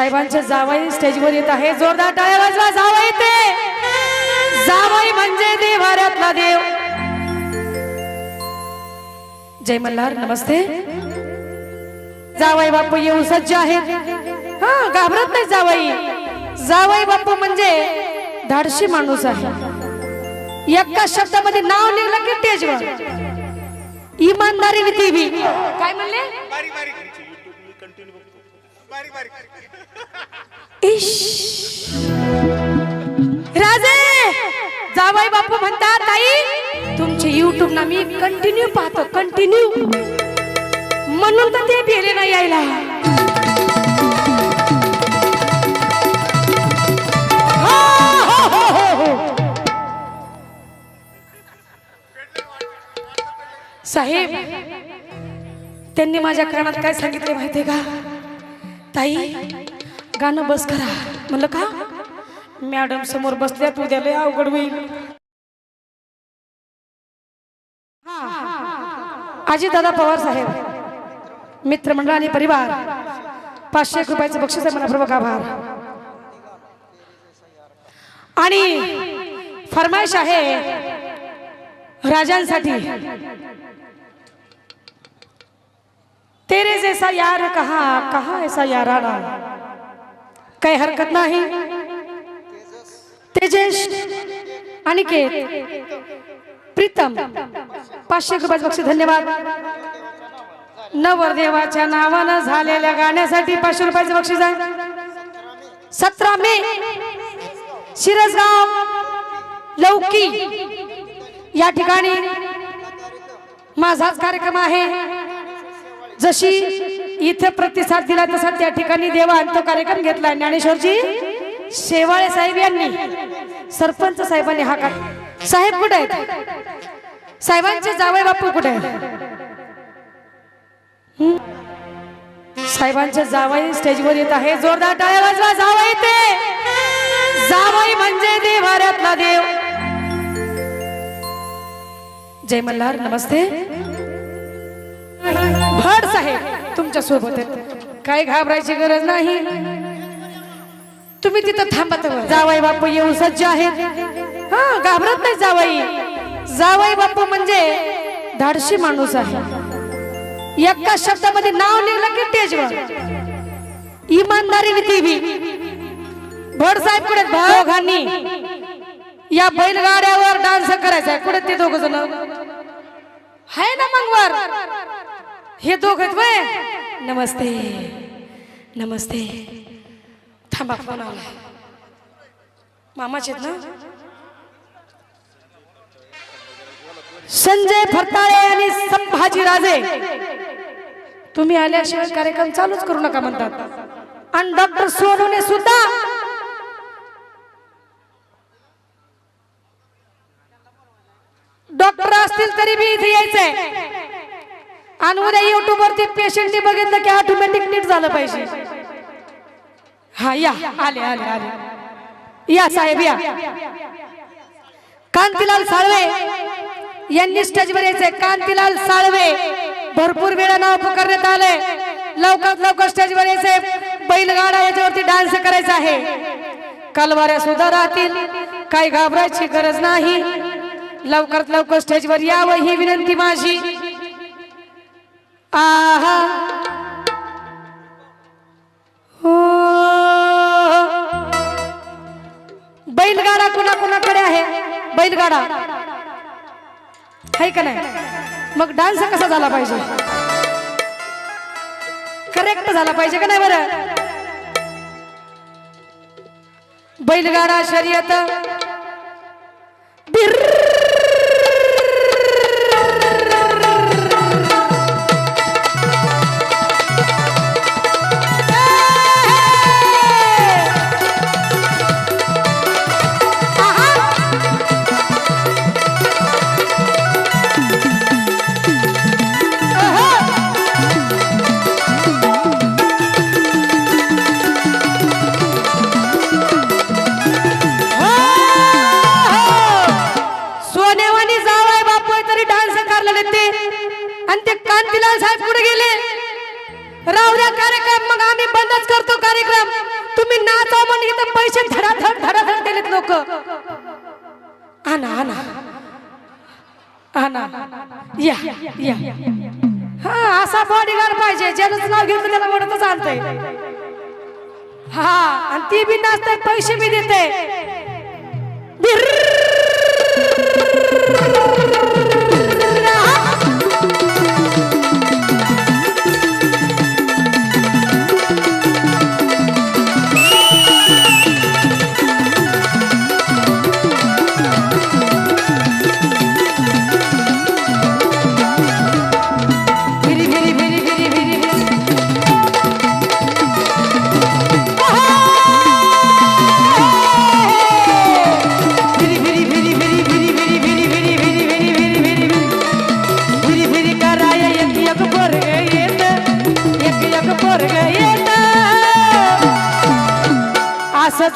साहेबांचे जावई स्टेजवर येत आहे. जोरदार टाळ्या वाजवा जावई ते. जावई म्हणजे देवाऱ्यातला देव. जय मल्हार नमस्ते. जावई बापू येऊ सज्ज आहेत. हा घाबरत नाही जावई. जावई बापू म्हणजे धाडशी माणूस आहे. एका शब्दामध्ये नाव लिहिलं की स्टेजवर इमानदारी ती काय म्हणले? बारीक बारीक. इश. राजे जावई बापू म्हणतात ताई तुमचे युट्यूब ना मी कंटिन्यू पाहतो कंटिन्यू म्हणून तर ते भेले नाही यायला. साहेब त्यांनी माझ्या कानात काय सांगितले माहितीये का? ताई गाणं बस करा. म्हणलं का? मॅडम समोर बसल्यात उद्या लय अवघड होईल. आजी दादा पवार साहेब मित्रमंडळ आणि परिवार पाचशे एक रुपयाचं बक्षीस आहे मनापूर्वक आभार. आणि फरमाईश आहे राजांसाठी. तेरे जैसा यार कहा कहा ऐसा याराना? काही हरकत नाही। तेजेश अनिकेत प्रीतम पाचशे रुपयाचं बक्षीस धन्यवाद। नवरदेवाच्या नावानं झालेल्या गाण्यासाठी पाचशे रुपयाचं बक्षीस आहे। सतरा मे शिरसगाव लौकी या ठिकाणी माझाच कार्यक्रम आहे। जशी इथे प्रतिसाद दिला तसा त्या ठिकाणी देवा तो कार्यक्रम घेतला. ज्ञानेश्वरजी शेवाळे साहेब यांनी सरपंच साहेबांनी हा काय साहेब कुठे आहेत? साहेबांचे जावई बापू कुठे आहेत? साहेबांचे जावई स्टेजवर येत आहे. जोरदार टाळ्या वाजवा जावई ते जावई म्हणजे देवाऱ्यातला देव जय मल्हार नमस्ते. साहेब तुमच्यासोबत आहेत काही घाबरायची गरज नाही. तुम्ही तिथं थांबत जावई बापू येऊ सज्ज आहेत. हा घाबरत नाही जावई. जावई बापू म्हणजे धाडशी माणूस आहे. एका शब्दामध्ये नाव लिहिलं की स्टेजवर इमानदारीने ती बी. भट साहेब कुठे? दोघांनी. या बैलगाड्यावर डान्स करायचा आहे. कुठे ते दोघ जण? आहे ना मग वर हे दोघत वय. नमस्ते. नमस्ते. थांबा फोन आला मामाचे आहेत ना? संजय फरताळे आणि संभाजी राजे. तुम्ही आल्याशिवाय कार्यक्रम चालूच करू नका म्हणतात. आणि डॉक्टर सोनूने सुद्धा आणि उद्या युट्यूब वरती पेशंटने बघितलं की ऑटोमॅटिक नीट झालं पाहिजे. हा या. आले आले आले. या साहेब या. कांतीलाल साळवे यांनी स्टेजवर यायचंय. कांतीलाल साळवे भरपूर वेळा नाव पुकारण्यात आलंय. लवकरात लवकर स्टेजवर यायचंय. बैलगाडा याच्यावरती डान्स करायचा आहे. कलवाऱ्या सुद्धा राहतील. काही घाबरायची गरज नाही. लवकरात लवकर स्टेजवर यावं ही विनंती माझी. आहा. हो. बैलगाडा कुणा कुणाकडे आहे? बैलगाडा. आहे का नाही? मग डान्स कसा झाला पाहिजे? करेक्ट झाला पाहिजे का नाही बरं? बैलगाडा शर्यत. साहेब आणा आणा आणा या या हा असा बॉडीगार्ड पाहिजे ज्यानं नाव घेतलं त्याला ओढतच आणतंय. हा आणि ती बी नाचते पैसे बी देते.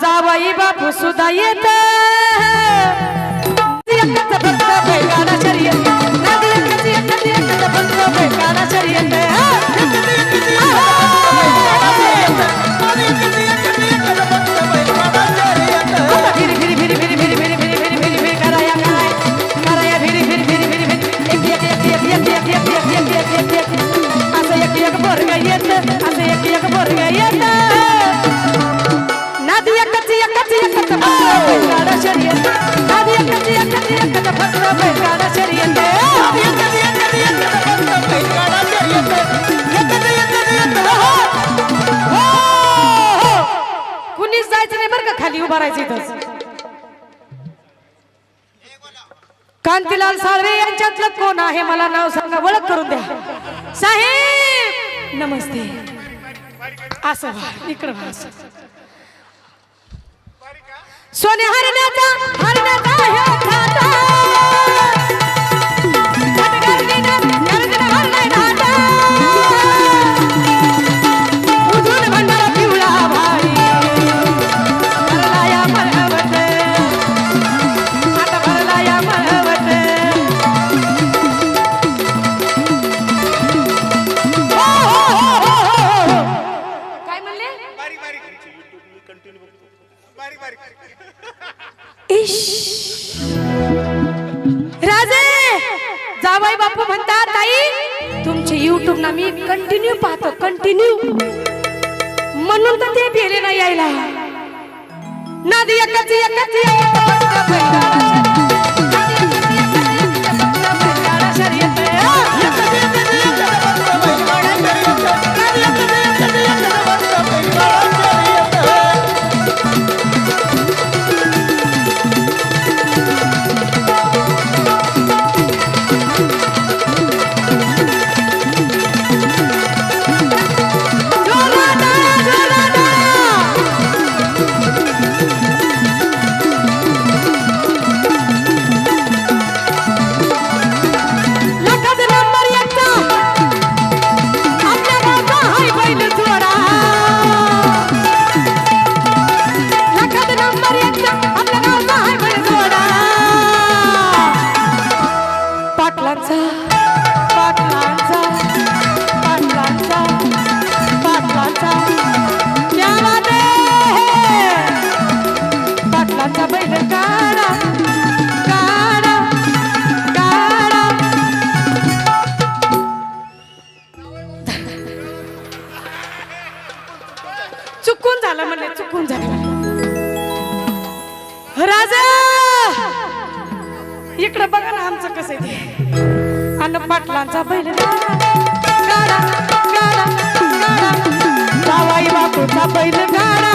जावाई बापू सुद्धा येत. कांतीलाल साळवे यांच्यातलं कोण आहे? मला नाव सांगा ओळख करून द्या. साहेब! नमस्ते. असं इकडं सोने हरण्याचा हरण्याचा बायको म्हणतात ताई तुमचे युट्यूब ना मी कंटिन्यू पाहतो कंटिन्यू म्हणून तर ते फेले नाही यायला. नादी एकच एकच. चुकून झालं म्हणले चुकून झालं राजा! इकडं बघा ना आमचं कसं ते. अन्न पाटलांचा बैल. गाडा गाडा गाडा. जावाई बापूचा बैल गाडा.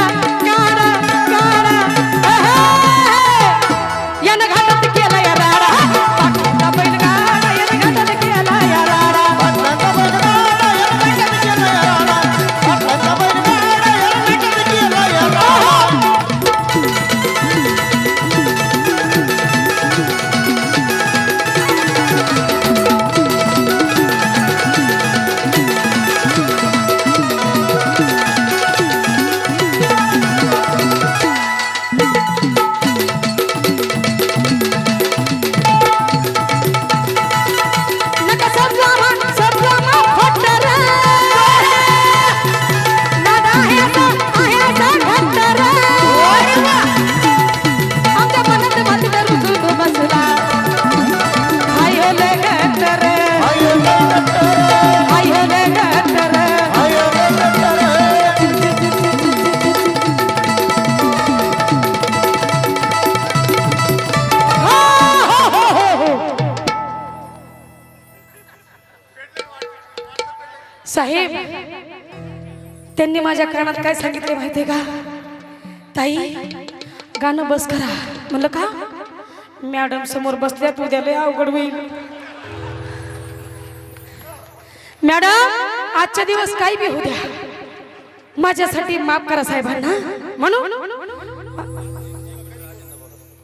त्यांनी माझ्या कानात काय सांगितले माहितीये का? ताई गाणं बस करा. म्हणलं का? मॅडम समोर बसल्या तू द्याले अवघड होईल. मॅडम आजचा दिवस काही बी होऊ द्या. माझ्यासाठी माफ करा साहेबांना. म्हणून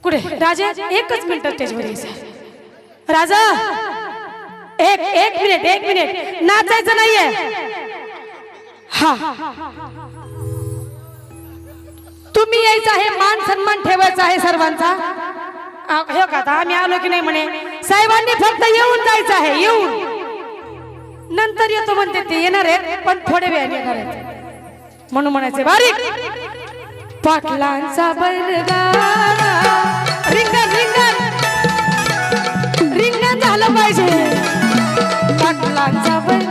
कुठे? राजा एकच मिनिट स्टेजवर यायचं राजा एक एक मिनिट एक मिनिट. नाचायचं नाहीये. हा. तुम्ही यायचं आहे मान सन्मान ठेवायचा आहे सर्वांचा. हे का आम्ही आलो की नाही म्हणे? साहेबांनी फक्त येऊन जायचं आहे येऊन. नंतर येतो म्हणते ते येणार आहेत पण थोडे वेळ येणार आहेत. म्हणून म्हणायचे बारीक. पाटलांचा बैलगाडा. रिंगण रिंगण. रिंगण झालं पाहिजे. पाटलांचा बैल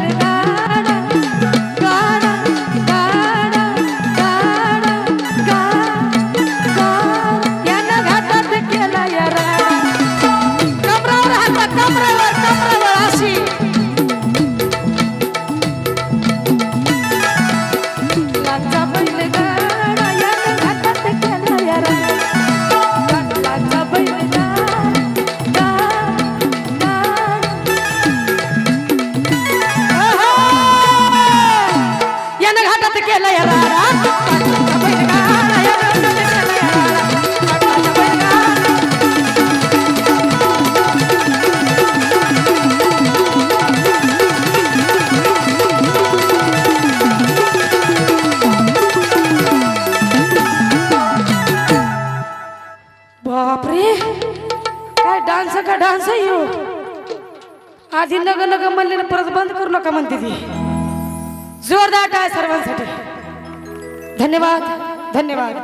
आधी नग नग म्हणले ना परत बंद करू नका म्हणते ती. जोरदार काय सर्वांसाठी. धन्यवाद धन्यवाद.